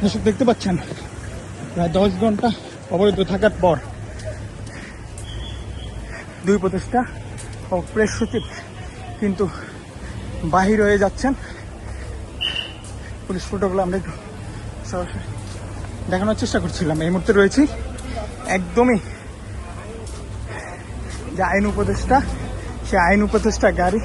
দর্শক, দেখতে পাচ্ছেন, প্রায় দশ ঘণ্টা অবরুদ্ধ থাকার পর দুই উপদেষ্টা ও প্রেস সচিব কিন্তু বাহির হয়ে যাচ্ছেন। পুলিশ ফটোগুলো আমরা একটু সরাসরি দেখানোর চেষ্টা করছিলাম। এই মুহূর্তে রয়েছি একদমই যে আইন উপদেষ্টা সে আইন উপদেষ্টা গাড়ি।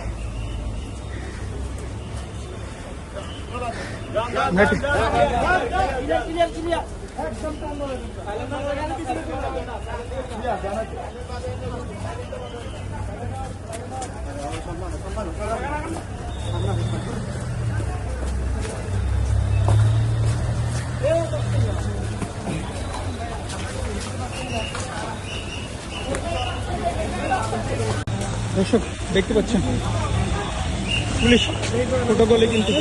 দর্শক দেখতে পাচ্ছেন পুলিশ প্রোটোকলে কিন্তু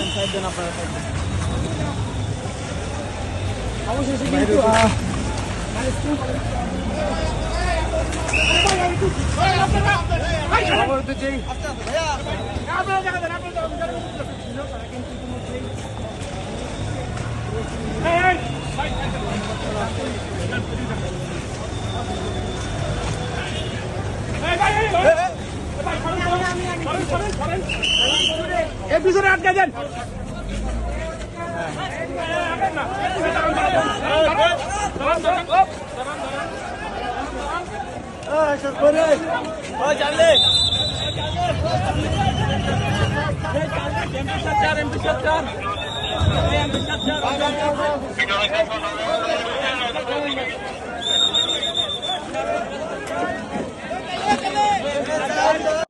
বাইরে আহ, এর পিছনে আটকে দেন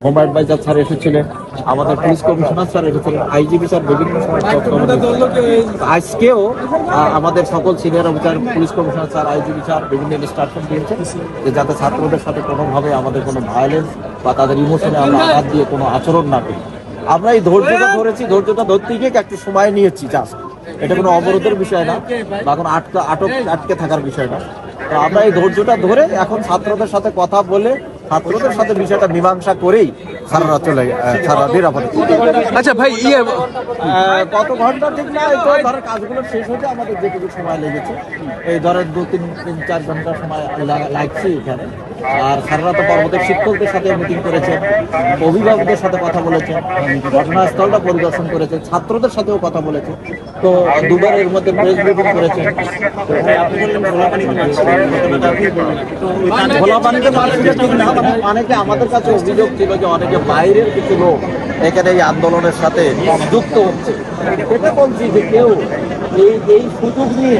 হোম অ্যাডভাইজার স্যার এসেছিলেন আমাদের পুলিশ কমিশনার স্যার এসেছিলেন আইজিবি স্যার বিভিন্ন সময় আজকেও আমাদের সকল senior officer police commissioner sir IGP sir বিভিন্ন ইনস্ট্রাকশন দিয়েছেন যে যাতে ছাত্রদের সাথে কোনোভাবে আমাদের কোনো ভায়োলেন্স বা তাদের ইমোশনে আমরা আঘাত দিয়ে কোনো আচরণ না করি। আমরা এই ধৈর্যটা ধরেছি ধৈর্যটা ধরতে গিয়ে একটু সময় নিয়েছি জাস্ট এটা কোনো অবরোধের বিষয় না বা কোনো আটকা আটক আটকে থাকার বিষয় না। আমরা এই ধৈর্যটা ধরে এখন ছাত্রদের সাথে কথা বলে ছাত্রদের সাথে বিষয়টা মীমাংসা করেই সারারা চলে সারা নিরাপদে। আচ্ছা ভাই ইয়ে কত ঘণ্টা ঠিক না এই তো ধরেন কাজগুলো শেষ হতে আমাদের যেটুকু সময় লেগেছে। এই ধরেন দু তিন তিন চার ঘণ্টা সময় লাগছে এখানে। আর সারা তো পর্বতের শিক্ষকদের সাথে মিটিং করেছেন অভিভাবকদের সাথে কথা বলেছেন ঘটনাস্থলটা পরিদর্শন করেছেন ছাত্রদের সাথেও কথা বলেছেন। তো দুবার এর মধ্যে প্রেস ব্রিফিং করেছেন। তো আপনি বললেন ভোলাপানি ভোলাপানিতে ঠিক না মানে অনেকে আমাদের কাছে অভিযোগ ছিল যে অনেকে বাইরের কিছু লোক এখানে এই আন্দোলনের সাথে যুক্ত হচ্ছে। এটা বলছি যে কেউ এই এই সুযোগ নিয়ে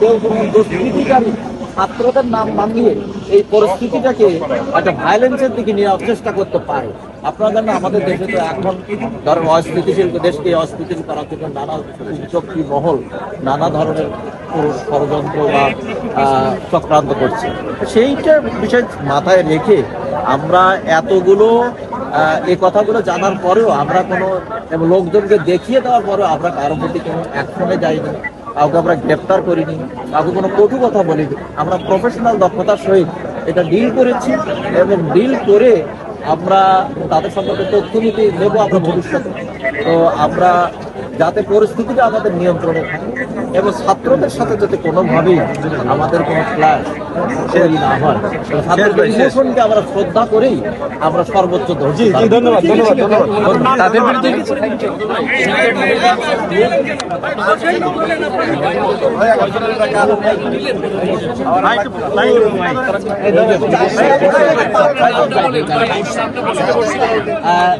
কেউ কোনো দুষ্কৃতিকারী ছাত্রদের নাম মানিয়ে এই পরিস্থিতিটাকে একটা ভায়োলেন্সের দিকে নেওয়ার চেষ্টা করতে পারে। আপনারা জানেন আমাদের দেশে তো এখন ধরেন অস্থিতিশীল দেশকে অস্থিতিশীল করার জন্য নানা শক্তি মহল নানা ধরনের ষড়যন্ত্র বা চক্রান্ত করছে। সেইটা বিষয় মাথায় রেখে আমরা এতগুলো এই কথাগুলো জানার পরেও আমরা কোনো লোকজনকে দেখিয়ে দেওয়ার পরেও আমরা কারোর প্রতি কোনো অ্যাকশনে যাইনি, কাউকে আমরা গ্রেপ্তার করিনি, কাউকে কোনো কটু কথা বলিনি। আমরা প্রফেশনাল দক্ষতার সহিত এটা ডিল করেছি এবং ডিল করে আমরা তাদের সম্পর্কে তথ্য নিতে নেব আমরা ভবিষ্যতে। তো আমরা যাতে পরিস্থিতিটা আমাদের নিয়ন্ত্রণে থাকে এবং ছাত্রদের সাথে যাতে কোনোভাবেই আমাদের কোনো ক্লাস তৈরি না হয়। ছাত্রদের ইমোশনকে আমরা শ্রদ্ধা করেই আমরা সর্বোচ্চ ধৈর্য ধন্যবাদ ধন্যবাদ ধন্যবাদ। তাদের বিরুদ্ধে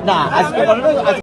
না আজকে